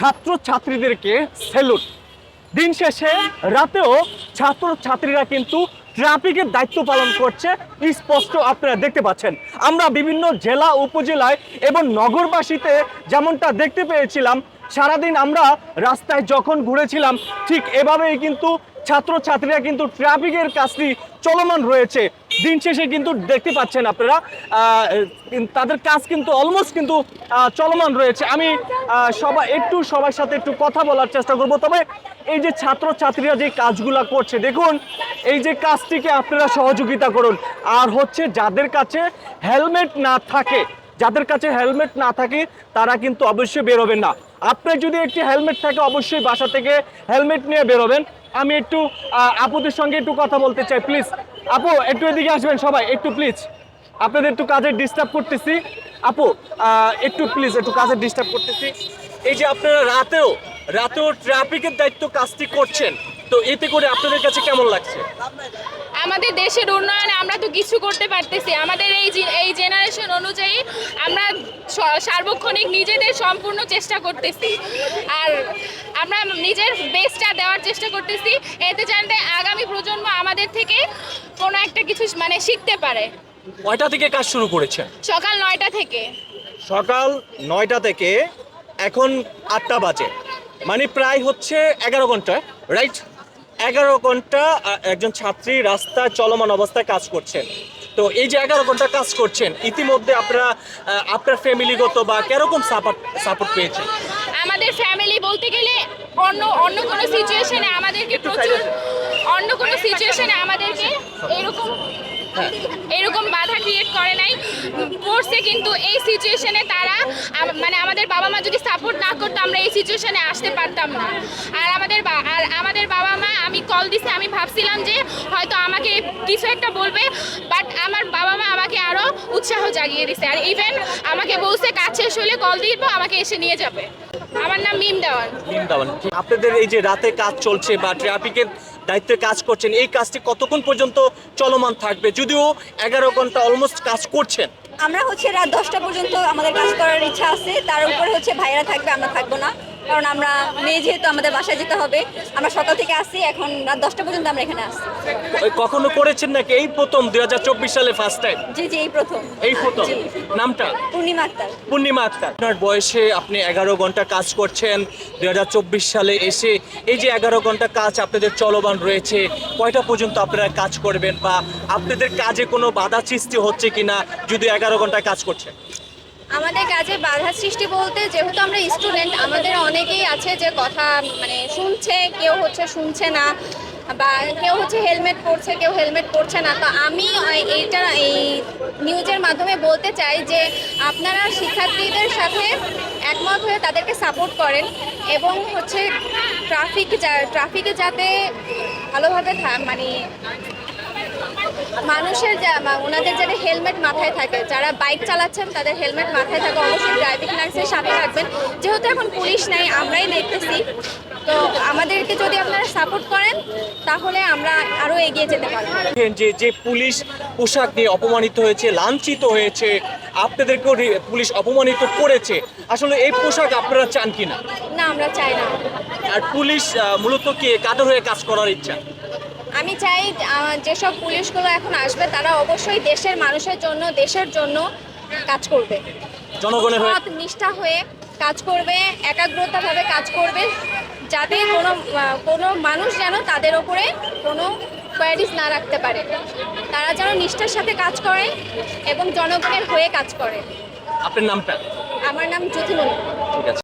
ছাত্র ছাত্রীদেরকে সেলুট দিন শেষে, রাতেও ছাত্র ছাত্রীরা কিন্তু ট্রাফিকের দায়িত্ব পালন করছে। স্পষ্ট আপনারা দেখতে পাচ্ছেন। আমরা বিভিন্ন জেলা, উপজেলায় এবং নগরবাসীতে যেমনটা দেখতে পেয়েছিলাম, সারাদিন আমরা রাস্তায় যখন ঘুরেছিলাম, ঠিক এভাবেই কিন্তু ছাত্র ছাত্রীরা কিন্তু ট্রাফিকের কাজটি চলমান রয়েছে। দিন শেষে কিন্তু দেখতে পাচ্ছেন আপনারা তাদের কাজ কিন্তু অলমোস্ট কিন্তু চলমান রয়েছে। আমি সবাই একটু সবার সাথে একটু কথা বলার চেষ্টা করব, তবে এই যে ছাত্র ছাত্রীরা যে কাজগুলা করছে, দেখুন, এই যে কাজটিকে আপনারা সহযোগিতা করুন। আর হচ্ছে যাদের কাছে হেলমেট না থাকে, যাদের কাছে হেলমেট না থাকে, তারা কিন্তু অবশ্যই বেরোবেন না। আপনার যদি একটি হেলমেট থাকে, অবশ্যই বাসা থেকে হেলমেট নিয়ে বেরোবেন। আমি একটু আপুদের সঙ্গে একটু কথা বলতে চাই প্লিজ আপু, একটু এদিকে আসবেন সবাই, একটু প্লিজ আপনাদের একটু কাজে ডিস্টার্ব করতেছি। আপু একটু প্লিজ একটু কাজে ডিস্টার্ব করতেছি। এই যে আপনারা রাতেও রাতেও ট্রাফিকের দায়িত্ব কাজটি করছেন, তো এতে করে আপনাদের কাছে কেমন লাগছে? আমাদের দেশের উন্নয়নে আমরা তো কিছু করতে পারতেছি। আমাদের এই এই জেনারেশন অনুযায়ী আমরা সার্বক্ষণিক নিজেদের সম্পূর্ণ চেষ্টা করতেছি। আর আমরা নিজের বেস্টটা দেওয়ার চেষ্টা করতেছি। এতে জানতে আগামী প্রজন্ম আমাদের থেকে কোনো একটা কিছু মানে শিখতে পারে। কয়টা থেকে কাজ শুরু করেছেন? সকাল নয়টা থেকে। সকাল নয়টা থেকে এখন আটটা বাজে। মানে প্রায় হচ্ছে এগারো ঘণ্টা রাইট এগারো ঘণ্টা একজন ছাত্রী রাস্তায় চলমান অবস্থায় কাজ করছেন। তো এই যে এগারো ঘণ্টা কাজ করছেন ইতিমধ্যে আপনারা আপনার ফ্যামিলিগত বা কেরকম সাপোর্ট সাপোর্ট পেয়েছেন? আমাদের ফ্যামিলি বলতে গেলে অন্য অন্য কোনো সিচুয়েশনে আমাদেরকে প্রচুর, অন্য কোনো সিচুয়েশনে আমাদেরকে এরকম এরকম বাধা ক্রিয়েট করে নাই। করছে কিন্তু এই সিচুয়েশনে তারা মানে আমাদের বাবা মা যদি সাপোর্ট না করতো, আমরা এই সিচুয়েশনে আসতে পারতাম না। আর আমাদের আর আমাদের বাবা মা, আমি কল দিছে, আমি ভাবছিলাম যে হয়তো আমাকে কিছু একটা বলবে বাট আমার বাবা মা আমাকে আরও উৎসাহ জাগিয়ে দিছে। আর ইভেন আমাকে বলছে কাজ শেষ হলে কল দিব, আমাকে এসে নিয়ে যাবে। আমার নাম মিম দেওয়ান। বৃন্দাবন আপনাদের এই যে রাতে কাজ চলছে বা ট্রাফিকের দায়িত্বে কাজ করছেন এই কাজটি কতক্ষণ পর্যন্ত চলমান থাকবে? যদিও এগারো ঘণ্টা অলমোস্ট কাজ করছেন। আমরা হচ্ছে রাত দশটা পর্যন্ত আমাদের কাজ করার ইচ্ছা আছে। তার উপরে হচ্ছে ভাইরা থাকবে আমরা থাকব না। কারণ আমরা মেয়ে যেহেতু আমাদের বাসায় যেতে হবে আমরা সকাল থেকে আসি এখন রাত দশটা পর্যন্ত আমরা এখানে আসি। ওই কখনো করেছেন নাকি? এই প্রথম দুই সালে ফার্স্ট টাইম জি জি এই প্রথম। এই প্রথম? জি। নামটা? পূর্ণিমা আক্তার। পূর্ণিমা আক্তার। আপনার বয়সে আপনি এগারো ঘণ্টা কাজ করছেন দুই হাজার চব্বিশ সালে এসে এই যে এগারো ঘণ্টা কাজ আপনাদের চলমান রয়েছে কয়টা পর্যন্ত আপনারা কাজ করবেন বা আপনাদের কাজে কোনো বাধা সৃষ্টি হচ্ছে কিনা যদি এগারো ঘণ্টা কাজ করছেন? আমাদের কাজে বাধা সৃষ্টি বলতে যেহেতু আমরা স্টুডেন্ট আমাদের অনেকেই আছে যে কথা মানে শুনছে, কেউ হচ্ছে শুনছে না, বা কেউ হচ্ছে হেলমেট পরছে, কেউ হেলমেট পরছে না। তো আমি এইটা এই নিউজের মাধ্যমে বলতে চাই যে আপনারা শিক্ষার্থীদের সাথে একমত হয়ে তাদেরকে সাপোর্ট করেন এবং হচ্ছে ট্রাফিক ট্রাফিকে যাতে ভালোভাবে মানে মানুষের যা ওনাদের যাতে হেলমেট মাথায় থাকে যারা বাইক চালাচ্ছেন তাদের হেলমেট মাথায় থাকে অবশ্যই ড্রাইভিং লাইসেন্স সাথে রাখবেন। যেহেতু এখন পুলিশ নাই আমরাই দেখতেছি। তো আমাদেরকে যদি আপনারা সাপোর্ট করেন তাহলে আমরা আরও এগিয়ে যেতে পারব। যে যে পুলিশ পোশাক নিয়ে অপমানিত হয়েছে লাঞ্ছিত হয়েছে আপনাদেরকেও পুলিশ অপমানিত করেছে আসলে এই পোশাক আপনারা চান কিনা? না আমরা চাই না। আর পুলিশ মূলত কি? কাদের হয়ে কাজ করার ইচ্ছা? আমি চাই যেসব পুলিশগুলো এখন আসবে তারা অবশ্যই দেশের মানুষের জন্য দেশের জন্য কাজ করবে। জনগণের নিষ্ঠা হয়ে কাজ করবে একাগ্রতাভাবে কাজ করবে যাতে কোনো কোনো মানুষ যেন তাদের ওপরে কোনো কোয়ারিজ না রাখতে পারে। তারা যেন নিষ্ঠার সাথে কাজ করে এবং জনগণের হয়ে কাজ করে। আপনার নামটা? আমার নাম জ্যোতিমণি। ঠিক আছে।